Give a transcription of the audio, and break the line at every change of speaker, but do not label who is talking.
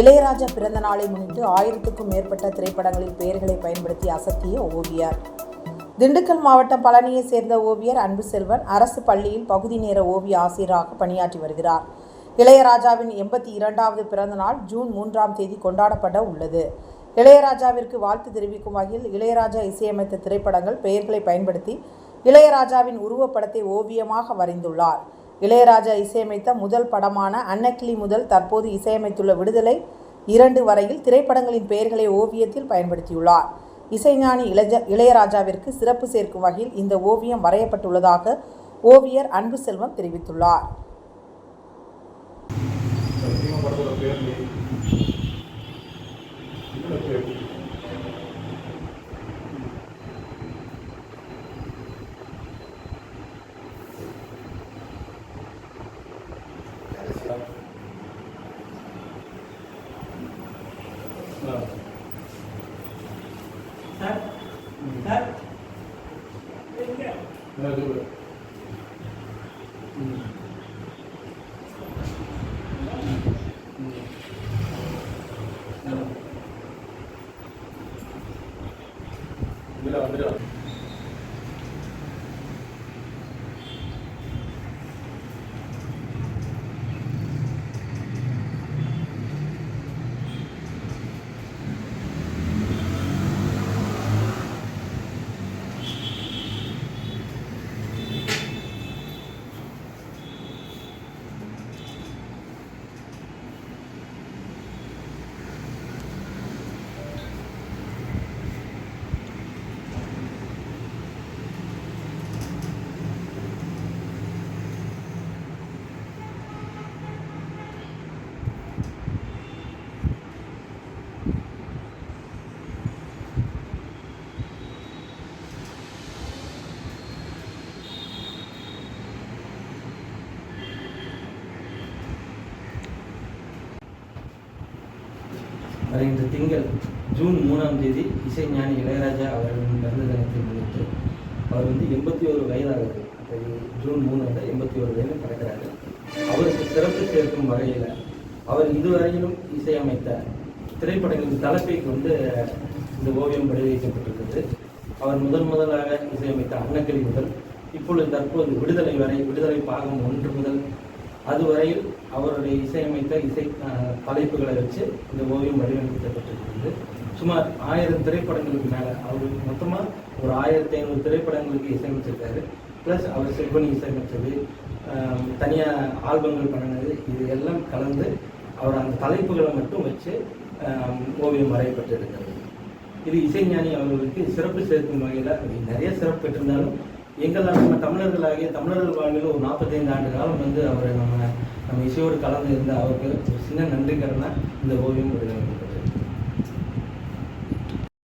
இளையராஜா பிறந்த நாளை முன்னிட்டு ஆயிரத்துக்கும் மேற்பட்ட திரைப்படங்களின் பெயர்களை பயன்படுத்தி அசத்திய ஓவியர். திண்டுக்கல் மாவட்டம் பழனியை சேர்ந்த ஓவியர் அன்பு செல்வன் அரசு பள்ளியில் பகுதி நேர ஓவிய ஆசிரியராக பணியாற்றி வருகிறார். இளையராஜாவின் எண்பத்தி இரண்டாவது பிறந்த நாள் ஜூன் மூன்றாம் தேதி கொண்டாடப்பட உள்ளது. இளையராஜாவிற்கு வாழ்த்து தெரிவிக்கும் வகையில் இளையராஜா இசையமைத்த திரைப்படங்கள் பெயர்களை பயன்படுத்தி இளையராஜாவின் உருவப்படத்தை ஓவியமாக வரைந்துள்ளார். இளையராஜா இசையமைத்த முதல் படமான அன்னக்கிளி முதல் தற்போது இசையமைத்துள்ள விடுதலை இரண்டு வரையில் திரைப்படங்களின் பெயர்களை ஓவியத்தில் பயன்படுத்தியுள்ளார். இசைஞானி இளைய இளையராஜாவிற்கு சிறப்பு சேர்க்கும் வகையில் இந்த ஓவியம் வரையப்பட்டுள்ளதாக ஓவியர் அன்பு செல்வம் தெரிவித்துள்ளார்.
Vâng. thắt thắt ừ. vâng, rồi. Ừ.
Ừ. Vâng.
Rồi Bây giờ, bây giờ. இதுல
திங்கள் ஜூன் மூணாம் தேதி இசைஞானி இளையராஜா அவர்களின் பிறந்த தினத்தை முன்னிட்டு அவர் வந்து எண்பத்தி ஒரு வயதாகுது. அப்போ ஜூன் மூணு வந்து எண்பத்தி ஒரு வயதில் பிறக்கிறாரு. அவருக்கு சிறப்பு சேர்க்கும் வகையில் அவர் இதுவரையிலும் இசையமைத்த திரைப்படங்களின் தலைப்பைக்கு வந்து இந்த ஓவியம் வடிவமைக்கப்பட்டிருக்கிறது அவர் முதன் முதலாக இசையமைத்த அன்னக்கிளி முதல் இப்பொழுது தற்போது விடுதலை வரை விடுதலை பாகம் ஒன்று முதல் அதுவரையில் அவருடைய இசையமைத்த இசை தலைப்புகளை வச்சு இந்த ஓவியம் வடிவமைக்கப்பட்டிருக்கிறது. சுமார் ஆயிரம் திரைப்படங்களுக்கு மேலே அவர் மொத்தமாக ஒரு ஆயிரத்தி ஐநூறு திரைப்படங்களுக்கு இசையமைச்சிருக்காரு. ப்ளஸ் அவர் செல்வனி இசையமைச்சது தனியாக ஆல்பங்கள் பண்ணினது இது எல்லாம் கலந்து அவர் அந்த தலைப்புகளை மட்டும் வச்சு ஓவியம் வரையப்பட்டிருக்கிறது. இது இசைஞானி அவர்களுக்கு சிறப்பு சேர்க்கும் வகையில் நிறைய சிறப்பு பெற்றிருந்தாலும் எங்கள் நம்ம தமிழர்களாகிய தமிழர்கள் வாழ்வில் ஒரு நாற்பத்தைந்து ஆண்டு காலம் வந்து அவர் நம்ம நம்ம இசையோடு கலந்து இருந்த அவருக்கு ஒரு சின்ன நன்றி கடனை இந்த ஓவியம் விடுதலை